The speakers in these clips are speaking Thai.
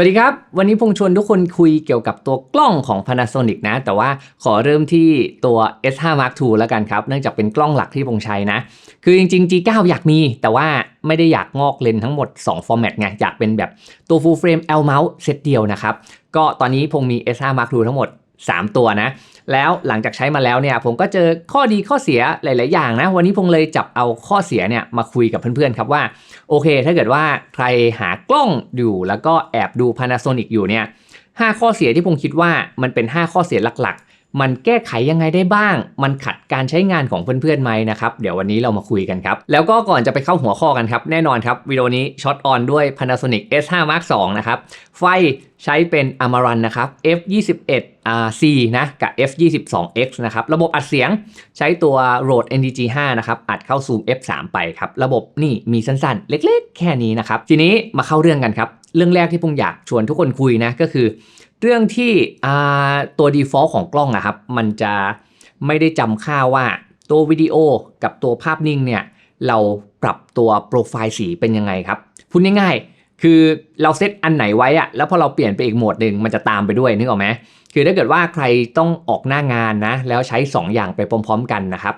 วัสดีครับ วันนี้พงชวนทุกคนคุยเกี่ยวกับตัวกล้องของ Panasonic นะ แต่ว่าขอเริ่มที่ตัว S5 Mark II แล้วกันครับ เนื่องจากเป็นกล้องหลักที่พงใช้นะ คือจริงๆ G9 อยากมี แต่ว่าไม่ได้อยากงอกเลนทั้งหมด2 format ไง อยากเป็นแบบตัว full frame L mount เซตเดียวนะครับ ก็ตอนนี้พงมี S5 Mark II ทั้งหมด 3 ตัวนะ แล้วหลังจากใช้มาแล้วเนี่ยผมก็เจอข้อดีข้อเสียหลาย ๆ อย่างนะ วันนี้พงเลยจับเอาข้อเสียเนี่ยมาคุยกับเพื่อน ๆ ครับว่า โอเค ถ้าเกิดว่าใครหากล้องอยู่แล้วก็แอบดู Panasonic อยู่เนี่ย5ข้อเสียที่ผมคิดว่ามันเป็น 5 ข้อเสียหลัก ๆ มันแก้ไขยังไงได้บ้าง มันขัดการใช้งานของเพื่อนๆไหมนะครับ เดี๋ยววันนี้เรามาคุยกันครับ แล้วก็ก่อนจะไปเข้าหัวข้อกันครับ แน่นอนครับวิดีโอนี้ช็อตออนด้วย Panasonic S5 Mark II นะครับ ไฟใช้เป็น Amaran นะครับ F21 C นะ กับ F22X นะครับ ระบบอัดเสียงใช้ตัว Rode NTG 5 นะครับ อัดเข้า Zoom F3 ไปครับ ระบบนี่มีสั้นๆ เล็กๆ แค่นี้นะครับ ทีนี้มาเข้าเรื่องกันครับ เรื่องแรกที่ผมอยากชวนทุกคนคุยนะก็คือ เรื่องที่ตัว default ของกล้องนะครับ มันจะไม่ได้จำค่าว่าตัววิดีโอกับตัวภาพนิ่งเนี่ยเราปรับตัวโปรไฟล์สีเป็นยังไงครับพูดง่ายๆ คือเราเซตอันไหนไว้อะแล้วพอเราเปลี่ยนไปอีกโหมดหนึ่งมันจะตามไปด้วยนึกออกไหมคือถ้าเกิดว่าใครต้องออกหน้างานนะ แล้วใช้ 2 อย่างไปพร้อม ๆ กันนะครับ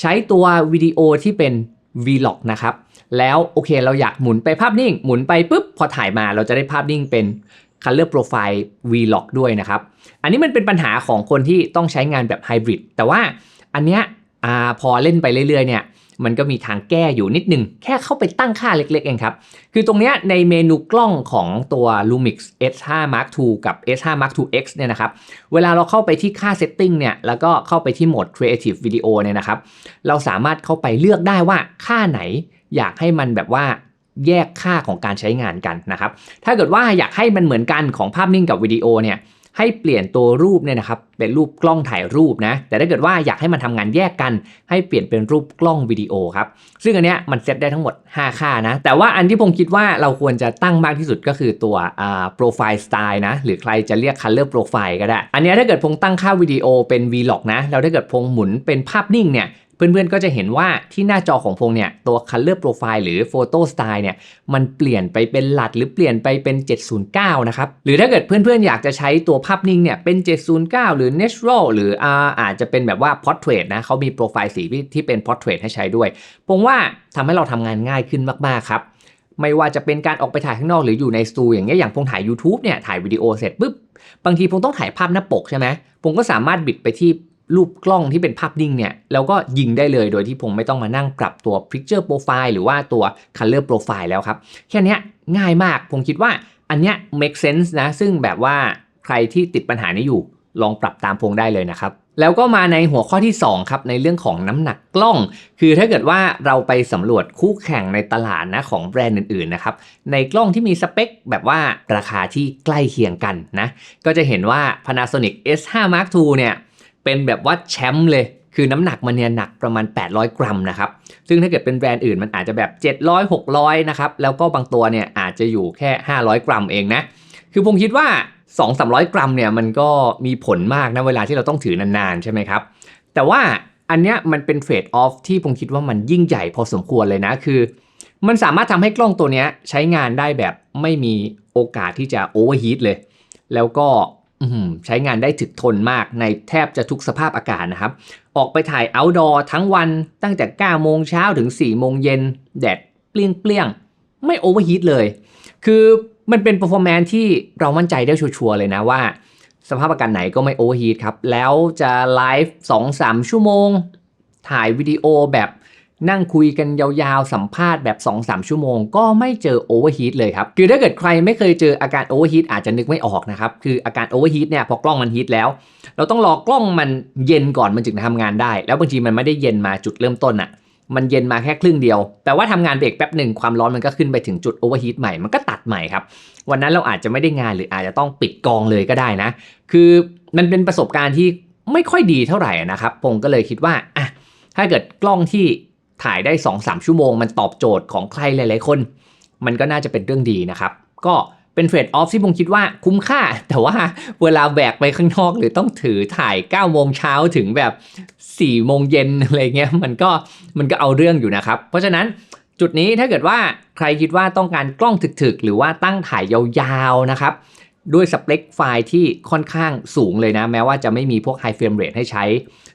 ใช้ตัววิดีโอที่เป็น Vlog นะครับ แล้วโอเคเราอยากหมุนไปภาพนิ่ง หมุนไปปุ๊บพอถ่ายมาเราจะได้ภาพนิ่งเป็น Color Profile Vlog ด้วยนะครับ อันนี้มันเป็นปัญหาของคนที่ต้องใช้งานแบบไฮบริดแต่ว่าอันเนี้ยอพอเล่นไปเรื่อยๆเนี่ยมันก็มีทางแก้อยู่นิดนึง แค่เข้าไปตั้งค่าเล็กๆเองครับ คือตรงเนี้ยในเมนูกล้องของตัว Lumix S5 Mark II กับ S5 Mark II X เนี่ยนะครับ เวลาเราเข้าไปที่ค่า Setting เนี่ย แล้วก็เข้าไปที่โหมด Creative Video เนี่ยนะครับ เราสามารถเข้าไปเลือกได้ว่าค่าไหนอยากให้มันแบบว่า แยกค่าของการใช้งานกันนะครับ ถ้าเกิดว่าอยากให้มันเหมือนกันของภาพนิ่งกับวิดีโอเนี่ยให้เปลี่ยนตัวรูปเนี่ยนะครับเป็นรูปกล้องถ่ายรูปนะ แต่ถ้าเกิดว่าอยากให้มันทำงานแยกกัน ให้เปลี่ยนเป็นรูปกล้องวิดีโอครับ ซึ่งอันเนี้ยมันเซตได้ทั้งหมด 5 ค่านะ แต่ว่าอันที่ผมคิดว่าเราควรจะตั้งมากที่สุดก็คือตัวอ่า profile style นะ หรือใครจะเรียก color profile ก็ได้ อันเนี้ยถ้าเกิดพงตั้งค่าวิดีโอเป็น vlog นะ แล้วถ้าเกิดพงหมุนเป็นภาพนิ่งเนี่ย เพื่อนๆก็จะเห็นว่าที่หน้าจอของพงเนี่ยตัว Color Profile หรือ Photo Style เนี่ยมันเปลี่ยนไปเป็นหลัดหรือเปลี่ยนไปเป็น 709 นะครับ หรือถ้าเกิดเพื่อนๆ อยากจะใช้ตัวภาพนิ่งเนี่ยเป็น 709 หรือ Natural หรืออาอาจจะเป็นแบบว่า Portrait นะเขามีโปรไฟล์สีที่เป็น Portrait ให้ใช้ด้วยผมว่าทำให้เราทำงานง่ายขึ้นมากๆครับไม่ว่าจะเป็นการออกไปถ่ายข้างนอกหรืออยู่ในสตูอย่างเงี้ยอย่างพงถ่าย YouTube เนี่ยถ่ายวิดีโอเสร็จปุ๊บบางทีผมต้องถ่ายภาพหน้าปกใช่ไหมผมก็สามารถบิดไปที่ รูปกล้องที่เป็นภาพนิ่งเนี่ยแล้วก็ยิงได้เลยโดยที่ผมไม่ต้องมานั่งปรับตัว Picture Profile หรือว่าตัว Color Profile แล้วครับ แค่นี้ง่ายมากผมคิดว่าอันเนี้ย make sense นะ ซึ่งแบบว่าใครที่ติดปัญหานี้อยู่ลองปรับตามพงได้เลยนะครับ แล้วก็มาในหัวข้อที่ 2 ครับ ในเรื่องของน้ำหนักกล้อง คือถ้าเกิดว่าเราไปสำรวจคู่แข่งในตลาดนะของแบรนด์อื่นๆนะครับในกล้องที่มีสเปคแบบว่าราคาที่ใกล้เคียงกันนะก็จะเห็นว่า Panasonic S5 Mark II เนี่ย เป็นแบบว่าแชมป์เลย คือน้ำหนักมันเนี่ยหนักประมาณ 800 กรัมนะครับ ซึ่งถ้าเกิดเป็นแบรนด์อื่นมันอาจจะแบบ 700 600 นะครับ แล้วก็บางตัวเนี่ยอาจจะอยู่แค่ 500 กรัมเองนะ คือผมคิดว่า 2-300 กรัมเนี่ยมันก็มีผลมากนะเวลาที่เราต้องถือนานๆใช่ไหมครับ แต่ว่าอันเนี้ยมันเป็นเฟดออฟที่ผมคิดว่ามันยิ่งใหญ่พอสมควรเลยนะ คือ มันสามารถทำให้กล้องตัวเนี้ยใช้งานได้แบบไม่มีโอกาสที่จะโอเวอร์ฮีทเลย แล้วก็ ใช้งานได้ถึกทนมากในแทบจะทุกสภาพอากาศนะครับ ออกไปถ่าย outdoor ทั้งวันตั้งแต่ 9 โมงเช้าถึง 4 โมงเย็น แดดเปรี้ยงๆไม่โอเวอร์ฮีทเลย คือมันเป็น performance ที่เรามั่นใจได้ชัวร์เลยนะว่า สภาพอากาศไหนก็ไม่โอเวอร์ฮีทครับ แล้วจะไลฟ์ 2-3 ชั่วโมง ถ่ายวิดีโอแบบ นั่งคุยกันยาวๆ สัมภาษณ์แบบ 2-3 ชั่วโมง ก็ไม่เจอโอเวอร์ฮีทเลยครับ คือถ้าเกิดใครไม่เคยเจออาการโอเวอร์ฮีทอาจจะนึกไม่ออกนะครับ คืออาการโอเวอร์ฮีทเนี่ยพอกล้องมันฮีทแล้ว เราต้องรอกล้องมันเย็นก่อนมันจึงทำงานได้ แล้วบางทีมันไม่ได้เย็นมาจุดเริ่มต้นอะมันเย็นมาแค่ครึ่งเดียว แต่ว่าทำงานเบรกแป๊บหนึ่งความร้อนมันก็ขึ้นไปถึงจุดโอเวอร์ฮีทใหม่ มันก็ตัดใหม่ครับ วันนั้นเราอาจจะไม่ได้งานหรืออาจจะต้องปิดกองเลยก็ได้นะ คือมันเป็นประสบการณ์ที่ไม่ค่อยดีเท่าไหร่นะครับ ผมก็เลยคิดว่าอะถ้าเกิดกล้องที่ ถ่ายได้ 2-3 ชั่วโมง มันตอบโจทย์ของใครหลาย ๆ คน มันก็น่าจะเป็นเรื่องดีนะครับ ก็เป็นเทรดออฟที่ผมคิดว่าคุ้มค่า แต่ว่าเวลาแบกไปข้างนอกหรือต้องถือถ่าย 9 โมงเช้าถึงแบบ 4 โมงเย็นอะไรเงี้ยมันก็มันก็เอาเรื่องอยู่นะครับ เพราะฉะนั้นจุดนี้ถ้าเกิดว่าใครคิดว่าต้องการกล้องถึกๆ หรือว่าตั้งถ่ายยาวๆนะครับ ด้วยสเปคไฟล์ที่ค่อนข้างสูงเลยนะ แม้ว่าจะไม่มีพวก High Frame Rate ให้ใช้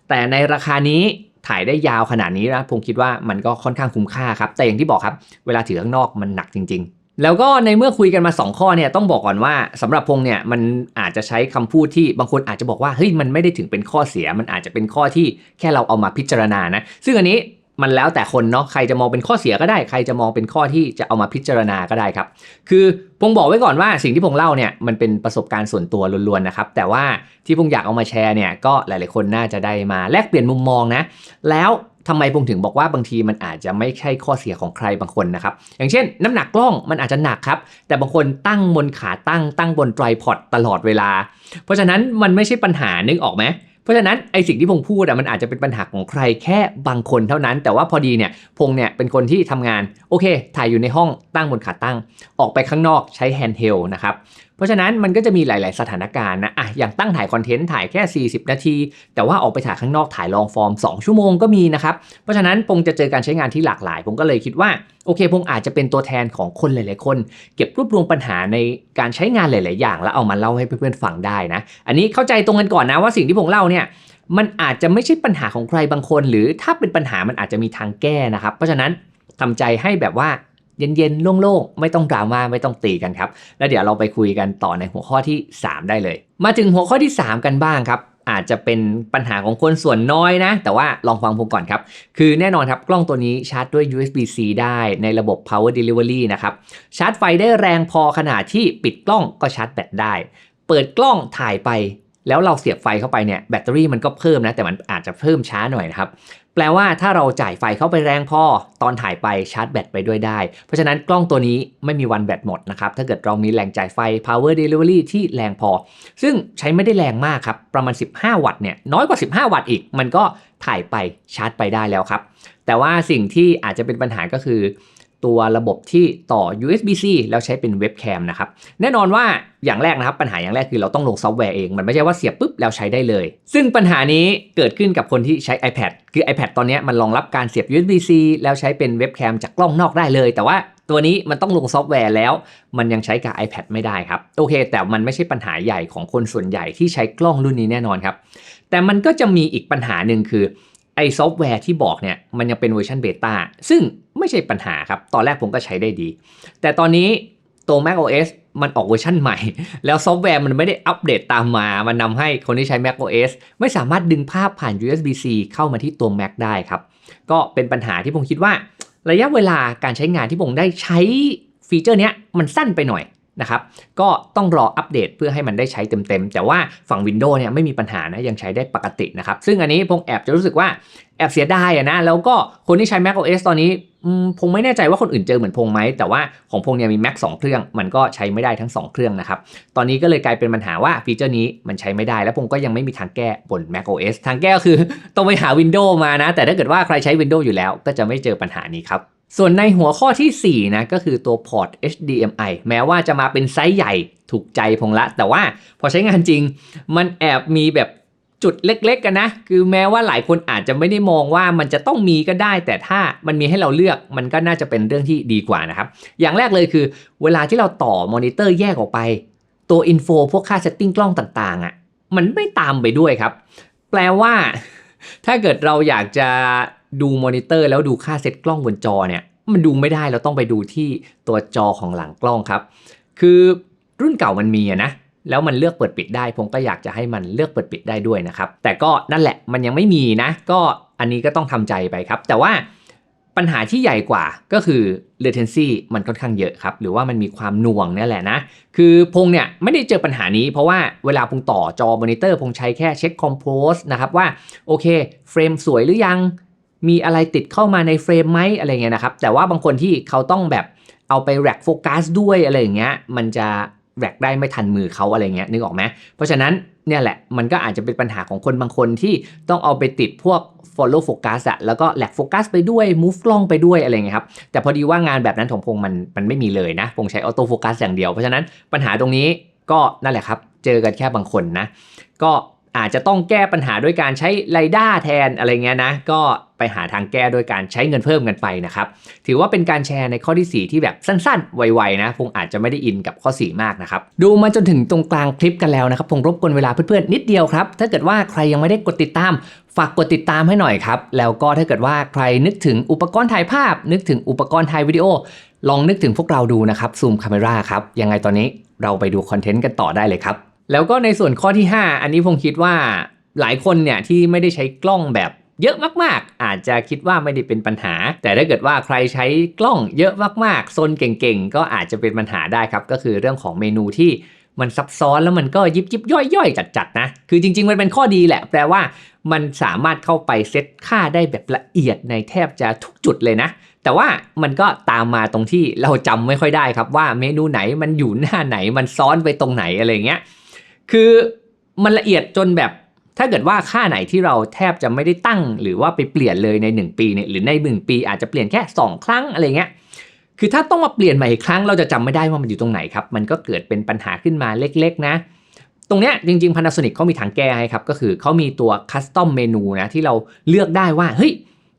แต่ในราคานี้ ขายได้ยาวขนาดนี้นะผมคิดว่ามันก็ค่อนข้างคุ้มค่าครับ แต่อย่างที่บอกครับ เวลาถือข้างนอกมันหนักจริง ๆ แล้วก็ในเมื่อคุยกันมา 2 ข้อเนี่ยต้องบอกก่อนว่าสำหรับพงเนี่ยมันอาจจะใช้คำพูดที่บางคนอาจจะบอกว่าเฮ้ยมันไม่ได้ถึงเป็นข้อเสีย มันอาจจะเป็นข้อที่แค่เราเอามาพิจารณานะซึ่งอันนี้ มันแล้วแต่คนเนาะใครจะมองเป็นข้อเสียก็ได้ ใครจะมองเป็นข้อที่จะเอามาพิจารณาก็ได้ครับ คือพงบอกไว้ก่อนว่าสิ่งที่พงเล่าเนี่ยมันเป็นประสบการณ์ส่วนตัวล้วนๆนะครับ แต่ว่าที่พงอยากเอามาแชร์เนี่ยก็หลายๆคนน่าจะได้มาแลกเปลี่ยนมุมมองนะ แล้วทำไมพงถึงบอกว่าบางทีมันอาจจะไม่ใช่ข้อเสียของใครบางคนนะครับ อย่างเช่น น้ำหนักกล้องมันอาจจะหนักครับ แต่บางคนตั้งบนขาตั้งตั้งบนไตรพอดตลอดเวลา เพราะฉะนั้นมันไม่ใช่ปัญหานึกออกไหม ราะฉะนั้นไอสิ่งที่พงพูดอะมันอาจจะเป็นปัญหาของใครแค่บางคนเท่านั้น แต่ว่าพอดีเนี่ยพงเนี่ยเป็นคนที่ทำงานโอเค ถ่ายอยู่ในห้องตั้งบนขาตั้ง ออกไปข้างนอกใช้แฮนด์เฮลนะครับ เพราะฉะนั้นมันก็จะมีหลาย ๆ สถานการณ์นะอะอย่างตั้งถ่ายคอนเทนต์ถ่ายแค่ 40 นาที แต่ว่าออกไปถ่ายข้างนอกถ่ายลองฟอร์ม 2 ชั่วโมงก็มีนะครับ เพราะฉะนั้นพงจะเจอการใช้งานที่หลากหลาย ผมก็เลยคิดว่าโอเคพงอาจจะเป็นตัวแทนของคนหลาย ๆ คน เก็บรวบรวมปัญหาในการใช้งานหลาย ๆ อย่าง แล้วเอามาเล่าให้เพื่อน ๆ ฟังได้นะ อันนี้เข้าใจตรงกันก่อนนะว่าสิ่งที่ผมเล่าเนี่ยมันอาจจะไม่ใช่ปัญหาของใครบางคน หรือถ้าเป็นปัญหามันอาจจะมีทางแก้นะครับ เพราะฉะนั้นทำใจให้แบบว่า เย็นๆโล่งๆ ไม่ต้องดราม่าไม่ต้องตีกันครับ แล้วเดี๋ยวเราไปคุยกันต่อในหัวข้อที่ 3 ได้เลย มาถึงหัวข้อที่ 3 กันบ้างครับ อาจจะเป็นปัญหาของคนส่วนน้อยนะ แต่ว่าลองฟังผมก่อนครับ คือแน่นอนครับกล้องตัวนี้ชาร์จด้วย USB-C ได้ในระบบ Power Delivery นะครับ ชาร์จไฟได้แรงพอขนาดที่ปิดกล้องก็ชาร์จแบตได้ เปิดกล้องถ่ายไปแล้วเราเสียบไฟเข้าไปเนี่ยแบตเตอรี่มันก็เพิ่มนะแต่มันอาจจะเพิ่มช้าหน่อยนะครับ แปลว่าถ้าเราจ่ายไฟเข้าไปแรงพอตอนถ่ายไปชาร์จแบตไปด้วยได้ เพราะฉะนั้นกล้องตัวนี้ไม่มีวันแบตหมดนะครับ ถ้าเกิดเรามีแรงจ่ายไฟ power delivery ที่แรงพอ ซึ่งใช้ไม่ได้แรงมากครับ ประมาณ 15 วัตต์เนี่ยน้อยกว่า 15 วัตต์อีก มันก็ถ่ายไปชาร์จไปได้แล้วครับ แต่ว่าสิ่งที่อาจจะเป็นปัญหาก็คือ ตัวระบบที่ต่อ USB-C แล้วใช้เป็นเว็บแคมนะครับแน่นอนว่าอย่างแรกนะครับปัญหาอย่างแรกคือเราต้องลงซอฟต์แวร์เองมันไม่ใช่ว่าเสียบปุ๊บแล้วใช้ได้เลย ซึ่งปัญหานี้เกิดขึ้นกับคนที่ใช้ iPad คือ iPad ตอนนี้มันรองรับการเสียบ USB-C แล้วใช้เป็นเว็บแคมจากกล้องนอกได้เลย แต่ว่าตัวนี้มันต้องลงซอฟต์แวร์แล้ว มันยังใช้กับ iPad ไม่ได้ครับ โอเค แต่มันไม่ใช่ปัญหาใหญ่ของคนส่วนใหญ่ที่ใช้กล้องรุ่นนี้แน่นอนครับ แต่มันก็จะมีอีกปัญหาหนึ่งคือ ไอซอฟต์แวร์ที่บอกเนี่ยมันยังเป็นเวอร์ชันเบต้าซึ่งไม่ใช่ปัญหาครับ ตอนแรกผมก็ใช้ได้ดี แต่ตอนนี้ตัว macOS มันออกเวอร์ชันใหม่ แล้วซอฟต์แวร์มันไม่ได้อัปเดตตามมา มันนำให้คนที่ใช้ macOS ไม่สามารถดึงภาพผ่าน USB-C เข้ามาที่ตัว Mac ได้ครับ ก็เป็นปัญหาที่ผมคิดว่า ระยะเวลาการใช้งานที่ผมได้ใช้ฟีเจอร์นี้มันสั้นไปหน่อย นะครับก็ต้องรออัปเดตเพื่อให้มันได้ใช้เต็มๆ แต่ว่าฝั่ง Windows เนี่ยไม่มีปัญหานะยังใช้ได้ปกตินะครับ ซึ่งอันนี้ผมแอบจะรู้สึกว่าแอบเสียดายอะนะแล้วก็คนที่ใช้ Mac OS ตอนนี้พงไม่แน่ใจว่าคนอื่นเจอเหมือนพงไหม แต่ว่าของพงเนี่ยมี Mac 2 เครื่อง มันก็ใช้ไม่ได้ทั้ง 2 เครื่องนะครับ ตอนนี้ก็เลยกลายเป็นปัญหาว่าฟีเจอร์นี้มันใช้ไม่ได้ แล้วพงก็ยังไม่มีทางแก้บน Mac OS ทางแก้ก็คือต้องไปหา Windows มานะ แต่ถ้าเกิดว่าใครใช้ Windows อยู่แล้ว ก็จะไม่เจอปัญหานี้ครับ ส่วนในหัวข้อทีสี่ 4 นะก็คือตัวพอร์ต HDMI แม้ว่าจะมาเป็นไซส์ใหญ่ถูกใจพงละ แต่ว่าพอใช้งานจริง มันแอบมีแบบจุดเล็กๆกันนะ คือแม้ว่าหลายคนอาจจะไม่ได้มองว่ามันจะต้องมีก็ได้ แต่ถ้ามันมีให้เราเลือกมันก็น่าจะเป็นเรื่องที่ดีกว่านะครับ อย่างแรกเลยคือ เวลาที่เราต่อมอนิเตอร์แยกออกไป ตัวอินโฟพวกค่าเซตติ้งกล้องต่างๆอะ่ะมันไม่ตามไปด้วยครับ แปลว่า ถ้าเกิดเราอยากจะ ดูมอนิเตอร์แล้วดูค่าเซตกล้องบนจอเนี่ยมันดูไม่ได้เราต้องไปดูที่ตัวจอของหลังกล้องครับ คือรุ่นเก่ามันมีนะแล้วมันเลือกเปิดปิดได้ ผมก็อยากจะให้มันเลือกเปิดปิดได้ด้วยนะครับ แต่ก็นั่นแหละมันยังไม่มีนะ ก็อันนี้ก็ต้องทำใจไปครับ แต่ว่าปัญหาที่ใหญ่กว่าก็คือ latency มันค่อนข้างเยอะครับ หรือว่ามันมีความหน่วงนี่แหละนะ คือพงเนี่ยไม่ได้เจอปัญหานี้เพราะว่าเวลาพงต่อจอมอนิเตอร์พงใช้แค่เช็คคอมโพสนะครับว่าโอเคเฟรมสวยหรือยัง มีอะไรติดเข้ามาในเฟรมไหมอะไรเงี้ยนะครับ แต่ว่าบางคนที่เขาต้องแบบเอาไปแร็กโฟกัสด้วยอะไรอย่างเงี้ย มันจะแร็กได้ไม่ทันมือเขาอะไรเงี้ยนึกออกไหมเพราะฉะนั้นเนี่ยแหละมันก็อาจจะเป็นปัญหาของคนบางคนที่ต้องเอาไปติดพวก follow focus อะแล้วก็แหลกโฟกัสไปด้วย move กล้องไปด้วยอะไรเงี้ยครับ แต่พอดีว่างานแบบนั้นของพงมันมันไม่มีเลยนะ พงใช้ auto focus อย่างเดียว เพราะฉะนั้นปัญหาตรงนี้ก็นั่นแหละครับ เจอกันแค่บางคนนะ ก็อาจจะต้องแก้ปัญหาด้วยการใช้ไรด้าแทนอะไรเงี้ยนะ ก็ ไปหาทางแก้โดยการใช้เงินเพิ่มกันไปนะครับ ถือว่าเป็นการแชร์ในข้อที่ 4 ที่แบบสั้นๆ ไวๆนะพงอาจจะไม่ได้อินกับข้อ 4 มากนะครับ ดูมาจนถึงตรงกลางคลิปกันแล้วนะครับพงรบกวนเวลาเพื่อนๆนิดเดียวครับ ถ้าเกิดว่าใครยังไม่ได้กดติดตามฝากกดติดตามให้หน่อยครับ แล้วก็ถ้าเกิดว่าใครนึกถึงอุปกรณ์ถ่ายภาพ นึกถึงอุปกรณ์ถ่ายวิดีโอ ลองนึกถึงพวกเราดูนะครับซูมคาเมราครับยังไงตอนนี้เราไปดูคอนเทนต์กันต่อได้เลยครับแล้วก็ในส่วนข้อที่ 5 อันนี้ผมคิดว่าหลายคนเนี่ยที่ไม่ได้ใช้กล้องแบบ เยอะมากๆ อาจจะคิดว่าไม่ได้เป็นปัญหา แต่ถ้าเกิดว่าใครใช้กล้องเยอะมากๆโซนเก่งๆ ก็อาจจะเป็นปัญหาได้ครับ ก็คือเรื่องของเมนูที่มันซับซ้อนแล้วมันก็ยิบยิบย่อยย่อยๆจัดๆนะ คือจริง ๆ มันเป็นข้อดีแหละ แปลว่ามันสามารถเข้าไปเซตค่าได้แบบละเอียดในแทบจะทุกจุดเลยนะ แต่ว่ามันก็ตามมาตรงที่เราจำไม่ค่อยได้ครับว่าเมนูไหนมันอยู่หน้าไหนมันซ้อนไปตรงไหนอะไรเงี้ย คือมันละเอียดจนแบบ ถ้าเกิดว่าค่าไหนที่เราแทบจะไม่ได้ตั้ง หรือว่าไปเปลี่ยนเลยใน 1 ปีเนี่ยหรือใน 1 ปี อาจจะเปลี่ยนแค่ 2 ครั้งอะไรเงี้ยคือถ้าต้องมาเปลี่ยนใหม่อีกครั้งเราจะจำไม่ได้ว่ามันอยู่ตรงไหนครับ มันก็เกิดเป็นปัญหาขึ้นมาเล็กๆนะ ตรงเนี้ยจริงๆ Panasonic เขามีทางแก้ให้ครับ ก็คือเขามีตัว Custom เมนูนะที่เราเลือกได้ว่าเฮ้ย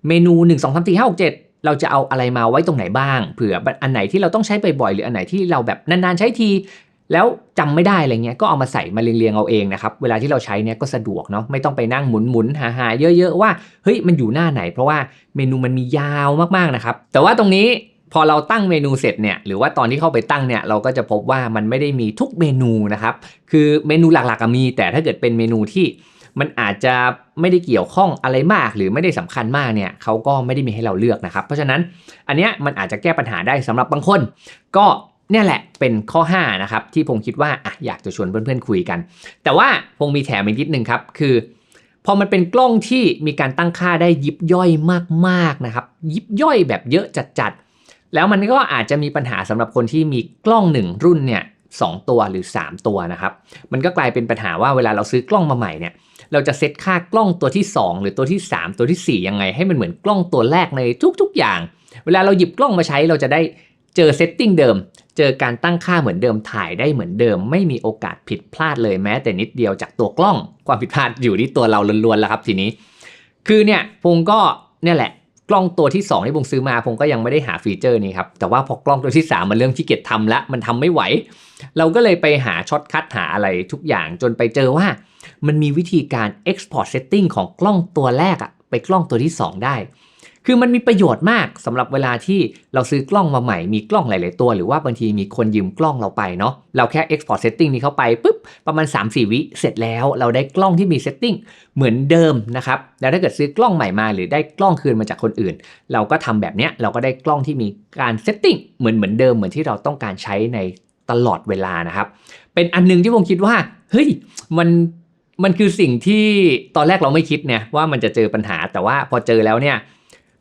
เมนู 1 2 3 4 5 6 7 เราจะเอาอะไรมาไว้ตรงไหนบ้าง เผื่ออันไหนที่เราต้องใช้บ่อยๆหรืออันไหนที่เราแบบนานๆใช้ที แล้วจำไม่ได้อะไรเงี้ยก็เอามาใส่มาเรียงๆเอาเองนะครับเวลาที่เราใช้เนี่ยก็สะดวกเนาะไม่ต้องไปนั่งหมุนๆหาๆเยอะๆว่าเฮ้ยมันอยู่หน้าไหน เพราะว่าเมนูมันมียาวมากๆนะครับแต่ว่าตรงนี้พอเราตั้งเมนูเสร็จเนี่ยหรือว่าตอนที่เข้าไปตั้งเนี่ยเราก็จะพบว่ามันไม่ได้มีทุกเมนูนะครับคือเมนูหลักๆมี แต่ถ้าเกิดเป็นเมนูที่มันอาจจะไม่ได้เกี่ยวข้องอะไรมาก หรือไม่ได้สำคัญมากเนี่ยเขาก็ไม่ได้มีให้เราเลือกนะครับ เพราะฉะนั้นอันเนี้ยมันอาจจะแก้ปัญหาได้สำหรับบางคน ก็ เนี่ยแหละเป็นข้อ 5 นะครับ ที่ผมคิดว่าอะอยากจะชวนเพื่อนๆคุยกัน แต่ว่าพงมีแถมอีกนิดนึงครับ คือ พอมันเป็นกล้องที่มีการตั้งค่าได้ยิบย่อยมากๆนะครับ ยิบย่อยแบบเยอะจัดๆ แล้วมันก็อาจจะมีปัญหาสำหรับคนที่มีกล้อง 1 รุ่นเนี่ยสองตัวหรือ 3 ตัวนะครับ มันก็กลายเป็นปัญหาว่าเวลาเราซื้อกล้องมาใหม่เนี่ยเราจะเซตค่ากล้องตัวที่ 2 หรือตัวที่ 3 ตัวทีสี่4 ยังไง ให้มันเหมือนกล้องตัวแรกในทุกๆอย่าง เวลาเราหยิบกล้องมาใช้เราจะได้เจอเซตติ้งเดิม เจอการตั้งค่าเหมือนเดิมถ่ายได้เหมือนเดิม ไม่มีโอกาสผิดพลาดเลยแม้แต่นิดเดียวจากตัวกล้อง ความผิดพลาดอยู่ที่ตัวเราล้วนๆแล้วครับทีนี้ คือเนี่ยพงก็เนี่ยแหละกล้องตัวที่ 2 ที่ผมซื้อมาผมก็ยังไม่ได้หาฟีเจอร์นี้ครับแต่ว่าพอกล้องตัวที่ 3 มันเริ่มขี้เกียจทำล้วมันทำไม่ไหว เราก็เลยไปหาช็อตคัทหาอะไรทุกอย่างจนไปเจอว่า มันมีวิธีการ export setting ของกล้องตัวแรกอะไปกล้องตัวที่ 2 ได้ คือมันมีประโยชน์มากสำหรับเวลาที่เราซื้อกล้องมาใหม่มีกล้องหลาย ๆ ตัว หรือว่าบางทีมีคนยืมกล้องเราไปเนาะเราแค่ export setting นี้เข้าไปปุ๊บประมาณ 3-4 วิเสร็จแล้วเราได้กล้องที่มี setting เหมือนเดิมนะครับแล้วถ้าเกิดซื้อกล้องใหม่มาหรือได้กล้องคืนมาจากคนอื่น เราก็ทำแบบเนี้ยเราก็ได้กล้องที่มีการ setting เหมือนเหมือนเดิมเหมือนที่เราต้องการใช้ในตลอดเวลานะครับ เป็นอันหนึงที่ผมคิดว่าเฮ้ยมันมันคือสิ่งที่ตอนแรกเราไม่คิดเนี่ยว่ามันจะเจอปัญหาแต่ว่าพอเจอแล้วเนี่ย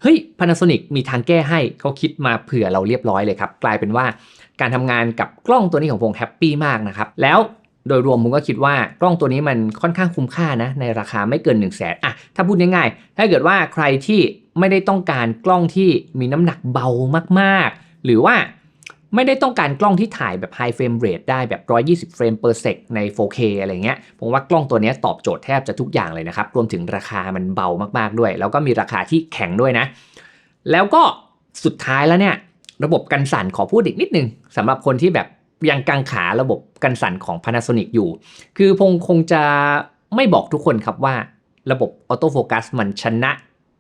เฮ้ย Panasonic มีทางแก้ให้เขาคิดมาเผื่อเราเรียบร้อยเลยครับ กลายเป็นว่าการทำงานกับกล้องตัวนี้ของผมแฮปปี้มากนะครับ แล้วโดยรวมผมก็คิดว่ากล้องตัวนี้มันค่อนข้างคุ้มค่านะในราคาไม่เกิน 1 0 0 0 0แสนอะถ้าพูดง่ายๆ ถ้าเกิดว่าใครที่ไม่ได้ต้องการกล้องที่มีน้ำหนักเบามากๆ หรือว่า ไม่ได้ต้องการกล้องที่ถ่ายแบบ high frame rate ได้แบบ 120 เฟรม per sec ใน 4K อะไรเงี้ย ผมว่ากล้องตัวนี้ตอบโจทย์แทบจะทุกอย่างเลยนะครับ รวมถึงราคามันเบามากๆด้วย แล้วก็มีราคาที่แข็งด้วยนะ แล้วก็สุดท้ายแล้วเนี่ย ระบบกันสั่นขอพูดอีกนิดนึงสำหรับคนที่แบบยังกังขาระบบกันสั่นของ Panasonic อยู่ คือพงคงจะไม่บอกทุกคนครับว่า ระบบออโต้โฟกัสมันชนะ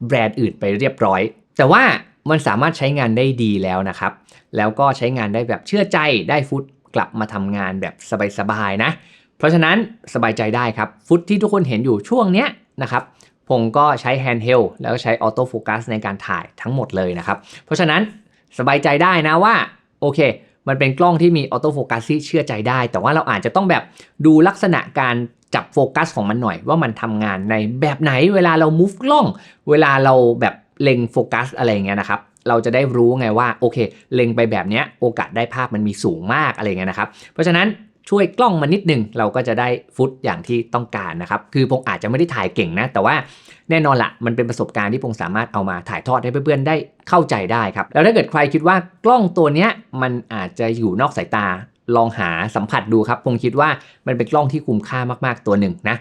แบรนด์อื่นไปเรียบร้อย แต่ว่า มันสามารถใช้งานได้ดีแล้วนะครับ แล้วก็ใช้งานได้แบบเชื่อใจได้ฟุตกลับมาทำงานแบบสบายๆนะ เพราะฉะนั้นสบายใจได้ครับ ฟุตที่ทุกคนเห็นอยู่ช่วงเนี้ยนะครับผมก็ใช้แฮนด์เฮลแล้วก็ใช้ออโต้โฟกัสในการถ่ายทั้งหมดเลยนะครับ เพราะฉะนั้นสบายใจได้นะว่าโอเค มันเป็นกล้องที่มีออโต้โฟกัสที่เชื่อใจได้ แต่ว่าเราอาจจะต้องแบบดูลักษณะการจับโฟกัสของมันหน่อย ว่ามันทำงานในแบบไหนเวลาเรา move กล้อง เวลาเราแบบ เล็งโฟกัสอะไรอย่างเงี้ยนะครับเราจะได้รู้ไงว่าโอเค เล็งไปแบบเนี้ยโอกาสได้ภาพมันมีสูงมากอะไรเงี้ยนะครับ เพราะฉะนั้นช่วยกล้องมานิดนึงเราก็จะได้ฟุตอย่างที่ต้องการนะครับ คือผมอาจจะไม่ได้ถ่ายเก่งนะ แต่ว่าแน่นอนละมันเป็นประสบการณ์ที่ผมสามารถเอามาถ่ายทอดให้เพื่อนๆได้เข้าใจได้ครับ แล้วถ้าเกิดใครคิดว่ากล้องตัวเนี้ยมันอาจจะอยู่นอกสายตาลองหาสัมผัสดูครับผมคิดว่ามันเป็นกล้องที่คุ้มค่ามากๆตัวหนึ่งนะ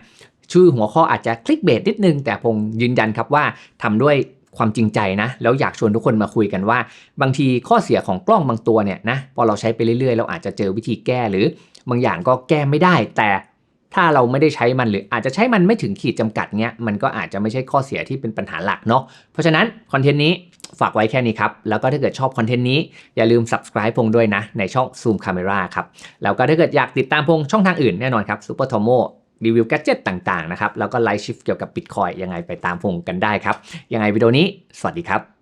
ชื่อหัวข้ออาจจะคลิกเบสนิดนึง แต่ผมยืนยันครับว่าทำด้วย ความจริงใจนะ แล้วอยากชวนทุกคนมาคุยกันว่า บางทีข้อเสียของกล้องบางตัวเนี่ยนะพอเราใช้ไปเรื่อยๆ เราอาจจะเจอวิธีแก้หรือบางอย่างก็แก้ไม่ได้ แต่ถ้าเราไม่ได้ใช้มันหรืออาจจะใช้มันไม่ถึงขีดจำกัดเนี้ยมันก็อาจจะไม่ใช่ข้อเสียที่เป็นปัญหาหลักเนาะเพราะฉะนั้นคอนเทนต์นี้ฝากไว้แค่นี้ครับ แล้วก็ถ้าเกิดชอบคอนเทนต์นี้ อย่าลืม subscribe พงด้วยนะ ในช่อง Zoom Camera ครับ แล้วก็ถ้าเกิดอยากติดตามพงช่องทางอื่นแน่นอนครับ Super Tomo รีวิวแกจิตต่างๆนะครับ แล้วก็ไลฟ์ชิฟเกี่ยวกับ Bitcoin ยังไงไปตามพงกันได้ครับ ยังไงวิดีโอนี้ สวัสดีครับ